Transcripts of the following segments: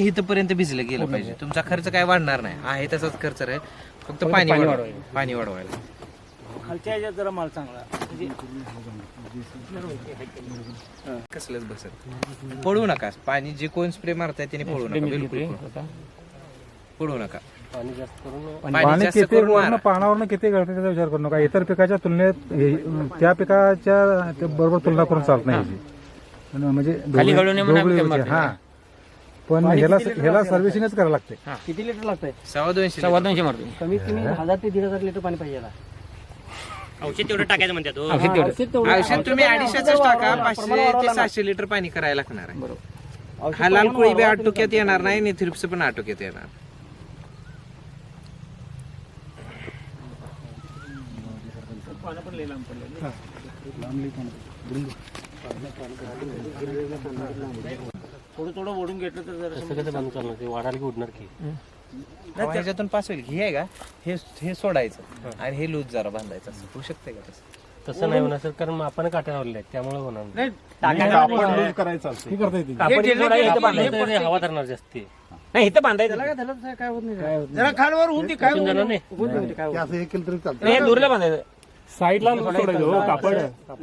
इथपर्यंत भिजलं गेलं पाहिजे. तुमचा खर्च काय वाढणार नाही. आहे तसाच खर्च राहील. फक्त पाणी वाढवायला. पाणी वाढवायला. खालच्या ह्याच्यात जरा माल चांगला. म्हणजे कसलंच बसत पडू नका. पाणी जे कोण स्प्रे मारताय त्याने पडू नका. बिलकुल पडू नका. पाणी जास्त करून पाणी पाणी जास्त किती करून वरनं मारा. पानावरनं किती गळते त्याचा विचार करू नका. इतर पिकाच्या तुलनेत हे- त्या पिकाच्या बरोबर तुलना करून चालत नाही. याची. म्हणजे खाली गळू नये म्हणून आम्ही हा. पण ह्याला ह्याला सर्व्हिसिंगच करावं लागते. किती लिटर लागतंय? सव्वा दोनशे सव्वा दोनशे मारतो कमीत कमी हजार ते दीड हजार लिटर पाणी पाहिजे याला. औषध तेवढं टाकायचं म्हणतात हो. औषध तेवढं. औषध तेवढं. औषध तुम्ही अडीचशेच टाका पाचशे ते सहाशे लिटर पाणी करायला लागणार आहे. हा लाल कोळी बी आटोक्यात येणार नाही आणि थ्रिप्स पण आटोक्यात येणार. थोडं थोडं ओढून घेतलं तर जरा कसं बंद करणार? ते वाढायला की उडणार की? अहो, ह्याच्यातून पास होईल. हे आहे का हे हे सोडायचं. आणि हे लूज जरा बांधायचं असं. होऊ शकते का तसं? तसं नाही होणार सर कारण मग आपण काट्यावर आहेत. त्यामुळे होणार नाही. नाही हे करता येते कापड जे सोडायचं इथं आपण बांधायचं. ते हवा धरणार जास्ती. नाही इथं बांधायचं. त्याला काय झालं काय होत नाही. जरा खालवर होऊन ते काय होत जाणार नाही. नाही काय होत असं हे केलं तरी चालतं. नाही. हे दोरीला बांधायचं. साईडला सोडायचं हो कापड.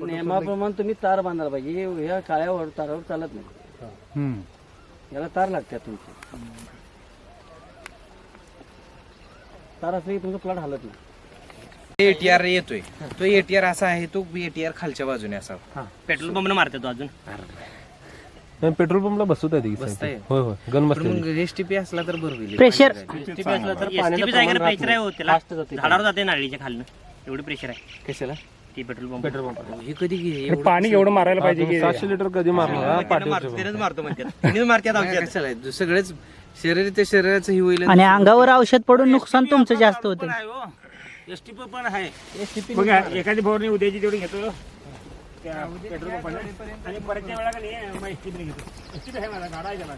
नियमाप्रमाणे तुम्ही तार बांधायला पाहिजे. हे- ह्या काळ्यावर तारावर चालत नाही. हम्म. याला तार लागतात तुमची. तार असली की तुमचं प्लॉट हलत नाही. एटीआर येतोय. तो एटीआर असा आहे तो एटीआर खालच्या बाजूने असावा पेट्रोल पंप मारतात तो अजून. पेट्रोल पंपला बसवत आहे बसताय होय होय. गन पण मग एसटीपी असला तर बरं होईल. प्रेशर STP असलं तर पाण्याचं प्रमाण प्रेशर आहे हो त्याला. झाडावर जाते नारळीच्या खालनं. एवढं प्रेशर आहे. कशाला? ती पेट्रोल पंप. Petrol pump. हे कधी एवढं पाणी एवढं मारायला पाहिजे की? सातशे लिटर कधी मारला मारतो म्हणतात. तिनेच मारतात औषध. कशाला आहे? सगळेच शरीर ते शरीराचं ही होईल. आणि अंगावर औषध पडून नुकसान तुमचं जास्त होतं. एसटीपी हो. पण आहे. बघा एखादी फवारणी उद्याची तेवढी घेतो. त्या पेट्रोल पंपाला. आणि परतच्या वेळा का नाही मग एसटीपी घेतो. एसटीपी आहे माझा गाडा आहे त्याला.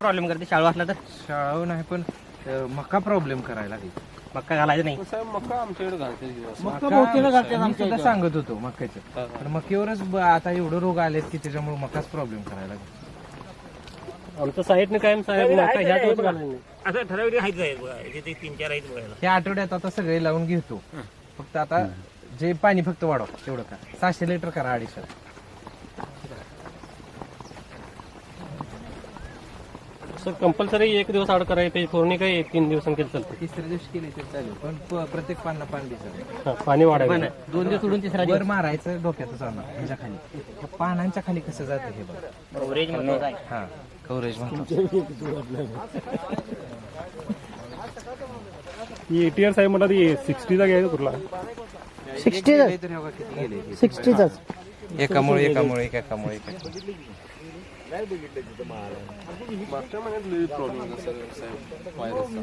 प्रॉब्लेम करते शाळू असला तर. शाळा नाही पण अं, मका प्रॉब्लेम करायला लागली. मक्का घालायचं नाही. मक्का आमच्याकडे घालते मका मी सुद्धा सांगत होतो मक्याचं पण मक्यावरच ब- आता एवढं रोग आलेत की त्याच्यामुळे मकाच प्रॉब्लेम करायला लागला. आमचं कायम साहेब मक्का ह्या दिवस घालायचं नाही. असं ठराविक हायच आहे बघा? इथे तीन चार आहेत बघायला. या आठवड्यात आता सगळे लावून घेतो. फक्त आता जे पाणी फक्त वाढव तेवढं करा. सहाशे लिटर करा अडीचशे. सर कंपल्सरी एक दिवस आड करायला पाहिजे फोडणी काय तीन दिवसांनी केलं चालतं. तिसऱ्या दिवशी केले तर चालेल पण प- प्रत्येक पानं पान दिसत हा, पाणी वाढायचं दोन दिवस सोडून तिसरा वर मारायचं डोक्यात जाणार ह्याच्या खाली. पानांच्या खाली कसं जातं हे बघ. कव्हरेज महत्वाचं आहे. हा कव्हरेज म्हणतो एटीआर साहेब मला सिक्स्टीचा घ्यायचा कुठला? सिक्स्टी गेले तर हे बघा किती गेले. सिक्स्टीचाच एकामुळे एकामुळे एक एकामुळे. एक एकामुळे. मागच्या महिन्यात प्रॉब्लेम सर व्हायरसचा